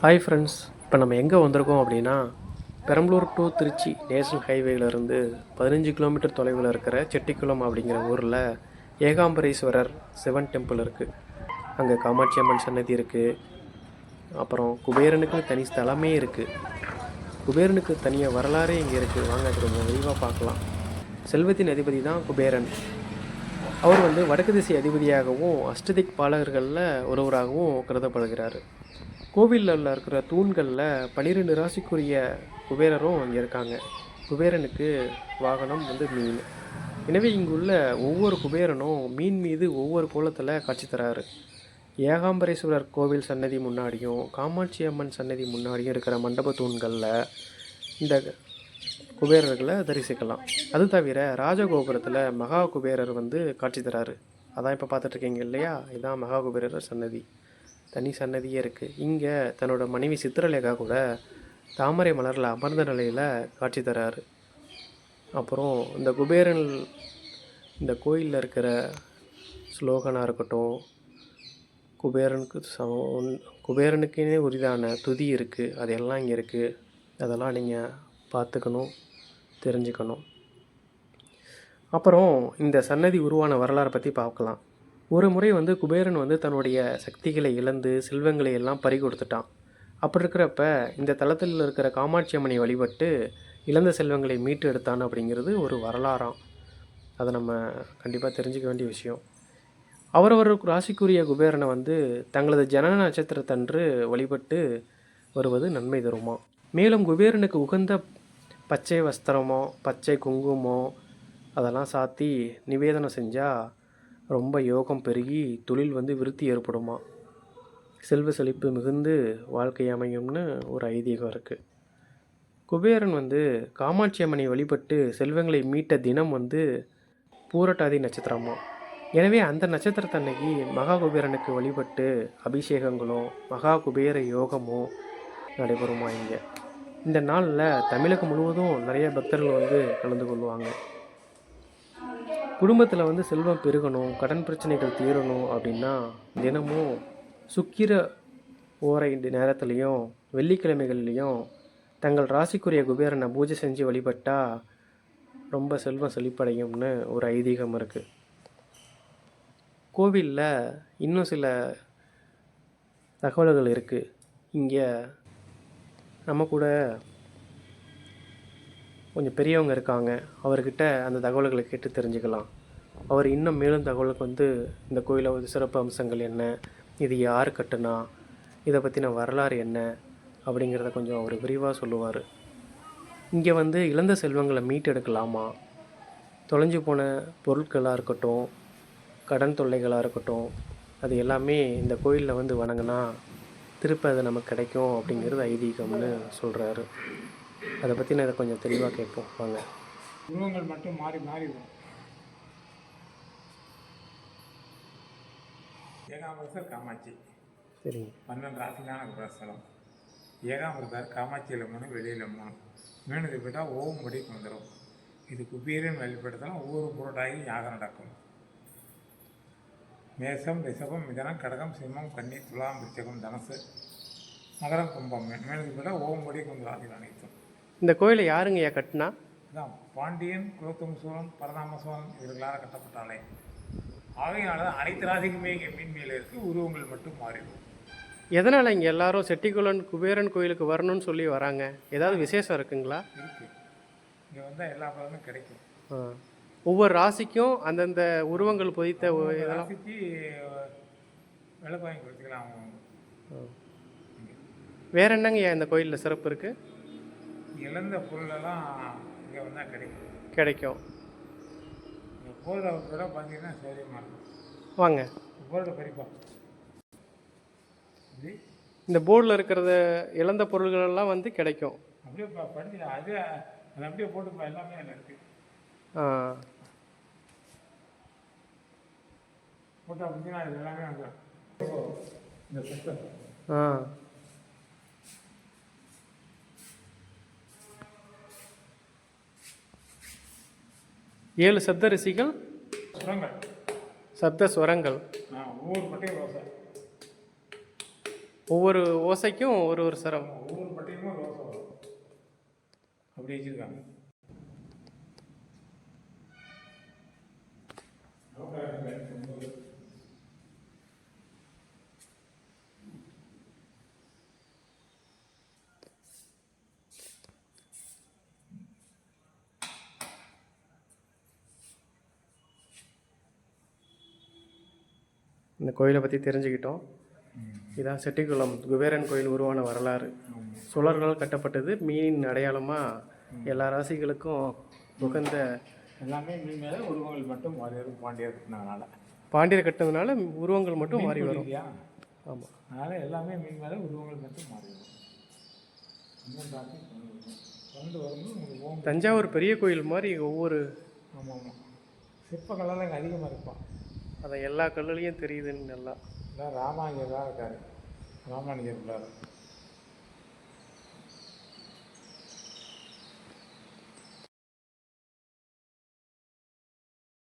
Hi friends இப்போ நம்ம எங்கே வந்திருக்கோம் அப்படின்னா பெரம்பலூர் டு திருச்சி நேஷனல் ஹைவேலேருந்து பதினஞ்சு கிலோமீட்டர் தொலைவில் இருக்கிற செட்டிக்குளம் அப்படிங்கிற ஊரில் ஏகாம்பரேஸ்வரர் சிவன் டெம்பிள் இருக்குது அங்கே காமாட்சி அம்மன் சன்னதி இருக்குது அப்புறம் குபேரனுக்கு தனி ஸ்தலமே இருக்குது குபேரனுக்கு தனியாக வரலாறே இங்கே இருக்குது வாங்க அது கொஞ்சம் விரிவாக பார்க்கலாம். செல்வத்தின் அதிபதி தான் குபேரன். அவர் வந்து வடக்கு திசை அதிபதியாகவும் அஷ்டதிக் பாலகர்களில் ஒருவராகவும் கருதப்படுகிறார். கோவிலில் இருக்கிற தூண்களில் பன்னிரெண்டு ராசிக்குரிய குபேரரும் அங்கே இருக்காங்க. குபேரனுக்கு வாகனம் வந்து மீன். எனவே இங்குள்ள ஒவ்வொரு குபேரனும் மீன் மீது ஒவ்வொரு கோலத்தில் காட்சி தராரு. ஏகாம்பரேஸ்வரர் கோவில் சன்னதி முன்னாடியும் காமாட்சி அம்மன் சன்னதி முன்னாடியும் இருக்கிற மண்டப தூண்களில் இந்த குபேரர்களை தரிசிக்கலாம். அது தவிர ராஜகோபுரத்தில் மகா குபேரர் வந்து காட்சி தராரு. அதான் இப்போ பார்த்துட்ருக்கீங்க இல்லையா? இதுதான் மகா குபேரர் சன்னதி. தனி சன்னதியே இருக்குது இங்கே தன்னோட மனைவி சித்திரலேகா கூட தாமரை மலரில் அமர்ந்த நிலையில் காட்சி தராரு. அப்புறம் இந்த குபேரன் இந்த கோயிலில் இருக்கிற ஸ்லோகனாக இருக்கட்டும் குபேரனுக்கு சம குபேரனுக்குனே உரிதான துதி இருக்குது அதெல்லாம் இங்கே இருக்குது அதெல்லாம் நீங்கள் பார்த்துக்கணும் தெரிஞ்சுக்கணும். அப்புறம் இந்த சன்னதி உருவான வரலாறை பற்றி பார்க்கலாம். ஒரு முறை வந்து குபேரன் வந்து தன்னுடைய சக்திகளை இழந்து செல்வங்களை எல்லாம் பறி கொடுத்துட்டான். அப்படி இருக்கிறப்ப இந்த தளத்தில் இருக்கிற காமாட்சி அம்மனை வழிபட்டு இழந்த செல்வங்களை மீட்டு எடுத்தான் அப்படிங்கிறது ஒரு வரலாறாம். அதை நம்ம கண்டிப்பாக தெரிஞ்சுக்க வேண்டிய விஷயம். அவரவர் ராசிக்குரிய குபேரனை வந்து தங்களது ஜனன நட்சத்திரத்தன்று வழிபட்டு வருவது நன்மை தருமா? மேலும் குபேரனுக்கு உகந்த பச்சை வஸ்திரமோ பச்சை குங்குமோ அதெல்லாம் சாத்தி நிவேதனம் செஞ்சால் ரொம்ப யோகம் பெருகி தொழில் வந்து விருத்தி ஏற்படுமா? செல்வ செழிப்பு மிகுந்து வாழ்க்கை அமையும்னு ஒரு ஐதீகம் இருக்குது குபேரன் வந்து காமாட்சி அம்மனை வழிபட்டு செல்வங்களை மீட்ட தினம் வந்து பூரட்டாதி நட்சத்திரமா? எனவே அந்த நட்சத்திரத்தன்னைக்கு மகா குபேரனுக்கு வழிபட்டு அபிஷேகங்களும் மகா குபேர யோகமும் நடைபெறுமா இங்கே? இந்த நாளில் தமிழகம் முழுவதும் நிறைய பக்தர்கள் வந்து கலந்து கொள்வாங்க. குடும்பத்தில் வந்து செல்வம் பெருகணும் கடன் பிரச்சனைகள் தீரணும் அப்படின்னா தினமும் சுக்கிர ஓரை நேரத்துலையும் வெள்ளிக்கிழமைகள்லேயும் தங்கள் ராசிக்குரிய குபேரனை பூஜை செஞ்சு வழிபட்டால் ரொம்ப செல்வம் செழிப்படையும்னு ஒரு ஐதீகம் இருக்குது கோவிலில் இன்னும் சில தகவல்கள் இருக்குது இங்கே நம்ம கூட கொஞ்சம் பெரியவங்க இருக்காங்க அவர்கிட்ட அந்த தகவல்களை கேட்டு தெரிஞ்சுக்கலாம். அவர் இன்னும் மேலும் தகவலுக்கு வந்து இந்த கோயிலை வந்து சிறப்பு அம்சங்கள் என்ன இது யார் கட்டுனா இதை பற்றின வரலாறு என்ன அப்படிங்கிறத கொஞ்சம் அவர் விரிவாக சொல்லுவார். இங்கே வந்து இழந்த செல்வங்களை மீட்டெடுக்கலாமா? தொலைஞ்சு போன பொருட்களாக இருக்கட்டும் கடன் தொல்லைகளாக இருக்கட்டும் அது எல்லாமே இந்த கோயிலில் வந்து வணங்கினா திருப்பி அது நமக்கு கிடைக்கும் அப்படிங்கிறது ஐதீகம்னு சொல்கிறாரு அதை பற்றி நான் கொஞ்சம் தெளிவாக கேட்போம். வாங்க. உருவங்கள் மட்டும் மாறி மாறி வரும். ஏகாம்பரசர் காமாட்சி. சரிங்க. பன்னெண்டு ராசிக்கான பிரஸ்தலம் ஏகாம்பரசர் காமாட்சியில் மூணு வெளியில் மூணு. மீனது போயிட்டால் ஓம் முடிக்கு வந்துடும் இது குபீரன் வழிபடுத்தலாம் ஒவ்வொரு புரோட்டாகி யாகம் நடக்கும். மேசம் ரிஷபம் மிதனம் கடகம் சிம்மம் கன்னி துலாம் விருச்சகம் தனசு மகரம் கும்பம். மீனது போயிட்டால் ஓம் முடிக்கு வந்து ராசிகள் அனைத்தும். இந்த கோயிலை யாருங்க ஐயா கட்டினா? பாண்டியன் குலோத்துங்க சோழன் பரதாம சோழன் இவர்களால் கட்டப்பட்ட ஆலயம் ஆகையினால அனைத்து ராசிக்குமே இங்கே மீன் மேலே இருக்குது உருவங்கள் மட்டும் மாறிடும் எதனால் இங்கே எல்லாரும் செட்டிக்குளன் குபேரன் கோயிலுக்கு வரணும்னு சொல்லி வராங்க? ஏதாவது விசேஷம் இருக்குங்களா? இருக்குது இங்கே வந்தால் எல்லா பலனும் கிடைக்கும். ஆ. ஒவ்வொரு ராசிக்கும் அந்தந்த உருவங்கள் பொதித்த ஒ- ஒரு இதெல்லாம் ராசிக்கு வாங்கி கொடுத்துக்கலாம். அவங்க வேற என்னங்க ஐயா இந்த கோயிலில் சிறப்பு இருக்குது இழந்த பொருளெல்லாம் இங்கே வந்தால் கிடைக்கும். கிடைக்கும். இங்கே போகிற விட பார்த்தீங்கன்னா சௌரியமாக இருக்கும். வாங்க. பறிப்பா இது இந்த போர்டில் இருக்கிறத இழந்த பொருள்கள் எல்லாம் வந்து கிடைக்கும். அப்படியே படிச்சு அது அது அப்படியே போட்டுப்பா எல்லாமே அதில் இருக்குது ஆ. போட்டோ அப்படின்னா இது எல்லாமே சட்டம் ஆ. ஏழு சப்த ரிஷிகள் சுரங்கள். சப்த ஸ்வரங்கள் ஒவ்வொரு பட்டையும் ரோசை. ஒவ்வொரு ஓசைக்கும் ஒரு ஒரு சரம். ஒவ்வொரு பட்டையுமே ரோசை வரும். அப்படி வச்சுருக்காங்க. இந்த கோயிலை பற்றி தெரிஞ்சுக்கிட்டோம். இதான் செட்டிக்குளம் குபேரன் கோயில் உருவான வரலாறு. சுழர்களால் கட்டப்பட்டது மீனின் அடையாளமாக எல்லா ராசிகளுக்கும் உகந்த எல்லாமே மீன் உருவங்கள் மட்டும் மாறி வரும் பாண்டியர் கட்டினதுனால. பாண்டியர் கட்டினதுனால உருவங்கள் மட்டும் மாறி வரும். ஆமாம் அதனால் எல்லாமே மீன் மேலே உருவங்கள் மட்டும் மாறி வரும். தஞ்சாவூர் பெரிய கோயில் மாதிரி ஒவ்வொரு ஆமாம் ஆமாம் சிற்பக்கல்லாம் இங்கே அதிகமாக இருப்பான். அதை எல்லா கல்லுலேயும் தெரியுதுன்னு நல்லா. இதான் ராமானுஜர் தான் இருக்கார். ராமானுஜர் உள்ளார்